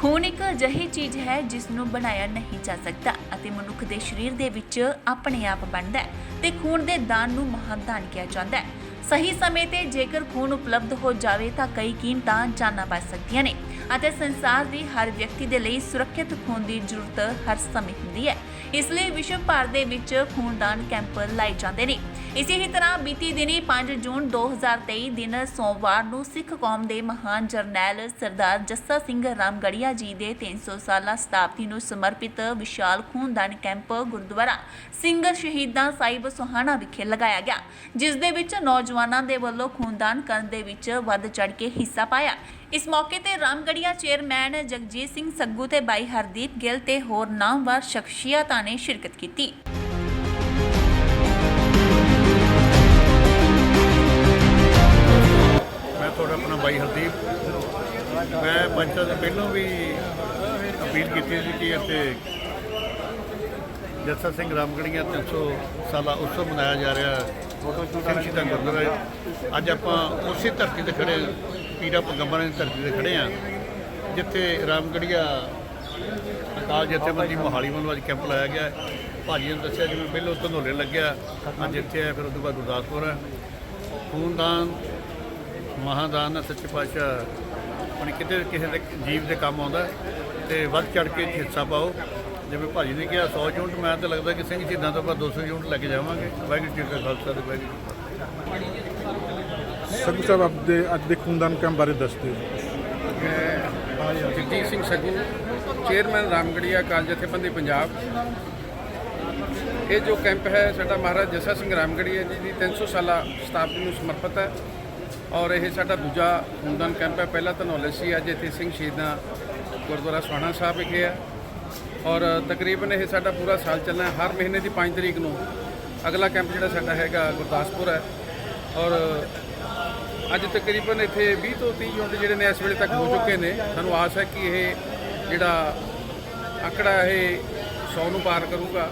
ਖੂਨ ਇੱਕ ਅਜਿਹੀ ਚੀਜ਼ ਹੈ ਜਿਸ ਨੂੰ ਬਣਾਇਆ ਨਹੀਂ ਜਾ ਸਕਦਾ ਅਤੇ ਮਨੁੱਖ ਦੇ ਸਰੀਰ ਦੇ ਵਿੱਚ ਆਪਣੇ ਆਪ ਬਣਦਾ ਹੈ ਤੇ ਖੂਨ ਦੇ ਦਾਨ ਨੂੰ ਮਹਾਨ ਦਾਨ ਕਿਹਾ ਜਾਂਦਾ ਹੈ। ਸਹੀ ਸਮੇਂ ਤੇ ਜੇਕਰ ਖੂਨ ਉਪਲਬਧ ਹੋ ਜਾਵੇ ਤਾਂ ਕਈ ਕੀਮਤਾਂ ਜਾਨਾਂ ਬਚ ਸਕਦੀਆਂ ਨੇ ਅਤੇ ਸੰਸਾਰ ਦੀ ਹਰ ਵਿਅਕਤੀ ਦੇ ਲਈ ਸੁਰੱਖਿਅਤ ਖੂਨ ਦੀ ਜ਼ਰੂਰਤ ਹਰ ਸਮੇਂ ਹੁੰਦੀ ਹੈ। ਇਸ ਲਈ ਵਿਸ਼ਵ ਭਰ ਦੇ ਵਿੱਚ ਖੂਨਦਾਨ ਕੈਂਪ ਲਾਏ ਜਾਂਦੇ ਨੇ। ਇਸੇ ਹੀ ਤਰ੍ਹਾਂ ਬੀਤੀ ਦਿਨੀ 5 ਜੂਨ 2023 ਦਿਨ ਸੋਮਵਾਰ ਨੂੰ ਸਿੱਖ ਕੌਮ ਦੇ ਮਹਾਨ ਜਰਨੈਲ ਸਰਦਾਰ ਜੱਸਾ ਸਿੰਘ ਰਾਮਗੜੀਆ ਜੀ ਦੇ 300 ਸਾਲਾ ਸ਼ਤਾਬਦੀ ਨੂੰ ਸਮਰਪਿਤ ਵਿਸ਼ਾਲ ਖੂਨਦਾਨ ਕੈਂਪ ਗੁਰਦੁਆਰਾ ਸਿੰਘ ਸ਼ਹੀਦਾਂ ਸਾਹਿਬ ਸੋਹਾਣਾ ਵਿਖੇ ਲਗਾਇਆ ਗਿਆ, ਜਿਸ ਦੇ ਵਿੱਚ ਨੌਜਵਾਨ ਦੇ ਵੱਲੋਂ ਖੂਨਦਾਨ ਕਰਨ ਦੇ ਵਿੱਚ ਵੱਧ ਚੜ ਕੇ ਹਿੱਸਾ ਪਾਇਆ। ਇਸ ਮੌਕੇ ਤੇ ਰਾਮਗੜੀਆ ਚੇਅਰਮੈਨ ਜਗਜੀਤ ਸਿੰਘ ਸੱਗੂ ਤੇ ਬਾਈ ਹਰਦੀਪ ਗਿੱਲ ਤੇ ਹੋਰ ਨਾਮਵਰ ਸ਼ਖਸੀਅਤਾਂ ਨੇ ਸ਼ਿਰਕਤ ਕੀਤੀ। ਮੈਂ ਤੁਹਾਡਾ ਆਪਣਾ ਬਾਈ ਹਰਦੀਪ। ਮੈਂ ਪੰਚਾਂ ਤੋਂ ਪਹਿਲਾਂ ਵੀ ਅਪੀਲ ਕੀਤੀ ਸੀ ਕਿ ਇੱਥੇ ਜੱਸਾ ਸਿੰਘ ਰਾਮਗੜੀਆਂ 300 ਸਾਲਾ ਉਤਸਵ ਮਨਾਇਆ ਜਾ ਰਿਹਾ। ਸਿੰਘ ਸ਼ਹੀਦਾਂ ਗੁਰਦੁਆਰਾ ਅੱਜ ਆਪਾਂ ਉਸੇ ਧਰਤੀ ਤੇ ਖੜੇ ਪੀਰਾ ਪਗੰਬਰਾਂ ਦੀ ਧਰਤੀ ਤੇ ਖੜੇ ਆ ਜਿੱਥੇ ਰਾਮਗੜੀਆ ਅਕਾਲ ਜਥੇਬੰਦੀ ਮੋਹਾਲੀ ਵੱਲੋਂ ਅੱਜ ਕੈਂਪ ਲਾਇਆ ਗਿਆ। ਹੈ। ਭਾਜੀ ਨੇ ਦੱਸਿਆ ਜਿਵੇਂ ਪਹਿਲਾਂ ਧਨੋਲੇ ਲੱਗਿਆ, ਅੱਜ ਇੱਥੇ ਆ ਫਿਰ ਉਸ ਤੋਂ ਬਾਅਦ ਗੁਰਦਾਸਪੁਰ ਹੈ। ਖੂਨਦਾਨ, ਮਹਾਦਾਨ ਹੈ, ਸੱਚੇ ਪਾਤਸ਼ਾਹ। ਆਪਣੀ ਕਿਤੇ ਕਿਸੇ ਦੇ ਜੀਵ ਦੇ ਕੰਮ ਆਉਂਦਾ ਹੈ ਤੇ ਵੱਧ ਚੜ ਕੇ ਹਿੱਸਾ ਪਾਓ। ਜਿਵੇਂ ਭਾਜੀ ਨੇ ਕਿਹਾ 100 ਯੂਨਿਟ ਮੈਂ ਤਾਂ ਲੱਗਦਾ ਕਿ ਸਿੰਘ ਸ਼ਹੀਦਾਂ ਤੋਂ ਆਪਾਂ 200 ਯੂਨਿਟ ਲੈ ਕੇ ਜਾਵਾਂਗੇ। ਵਾਹਿਗੁਰੂ ਜੀ ਕਾ ਖਾਲਸਾ ਤੇ ਵਾਹਿਗੁਰੂ ਸਭੂ ਸਾਹਿਬ ਆਪ ਦੇ ਅੱਜ ਦੇ ਖੂਨਦਾਨ ਕੈਂਪ ਬਾਰੇ ਦੱਸਦੇ ਮੈਂ ਜਗਜੀਤ ਸਿੰਘ ਸੱਗੂ ਚੇਅਰਮੈਨ ਰਾਮਗੜੀਆ ਕਾਲਜ ਜਥੇਬੰਦੀ ਪੰਜਾਬ। ਇਹ ਜੋ ਕੈਂਪ ਹੈ ਸਾਡਾ ਮਹਾਰਾਜ ਜੱਸਾ ਸਿੰਘ ਰਾਮਗੜੀਆ ਜੀ ਦੀ 300 ਸਾਲਾ ਸ਼ਤਾਬਦੀ ਨੂੰ ਸਮਰਪਿਤ ਹੈ। ਔਰ ਇਹ ਸਾਡਾ ਦੂਜਾ ਖੂਨਦਾਨ ਕੈਂਪ ਹੈ। ਪਹਿਲਾ ਧਨੌਲੇ ਸੀ ਅੱਜ ਇੱਥੇ ਸਿੰਘ ਸ਼ਹੀਦਾਂ ਗੁਰਦੁਆਰਾ ਸੋਹਾਣਾ ਸਾਹਿਬ ਵਿਖੇ ਹੈ। ਔਰ ਤਕਰੀਬਨ ਇਹ ਸਾਡਾ ਪੂਰਾ ਸਾਲ ਚੱਲਣਾ ਹਰ ਮਹੀਨੇ ਦੀ 5 ਤਰੀਕ ਨੂੰ ਅਗਲਾ ਕੈਂਪ ਜਿਹੜਾ ਸਾਡਾ ਹੈਗਾ ਗੁਰਦਾਸਪੁਰ ਹੈ। ਔਰ ਅੱਜ ਤਕਰੀਬਨ ਇੱਥੇ 20 ਤੋਂ 30 ਯੂਨਿਟ ਜਿਹੜੇ ਨੇ ਇਸ ਵੇਲੇ ਤੱਕ ਹੋ ਚੁੱਕੇ ਨੇ। ਸਾਨੂੰ ਆਸ ਹੈ ਕਿ ਇਹ ਜਿਹੜਾ ਆਂਕੜਾ ਇਹ 100 ਨੂੰ ਪਾਰ ਕਰੂਗਾ।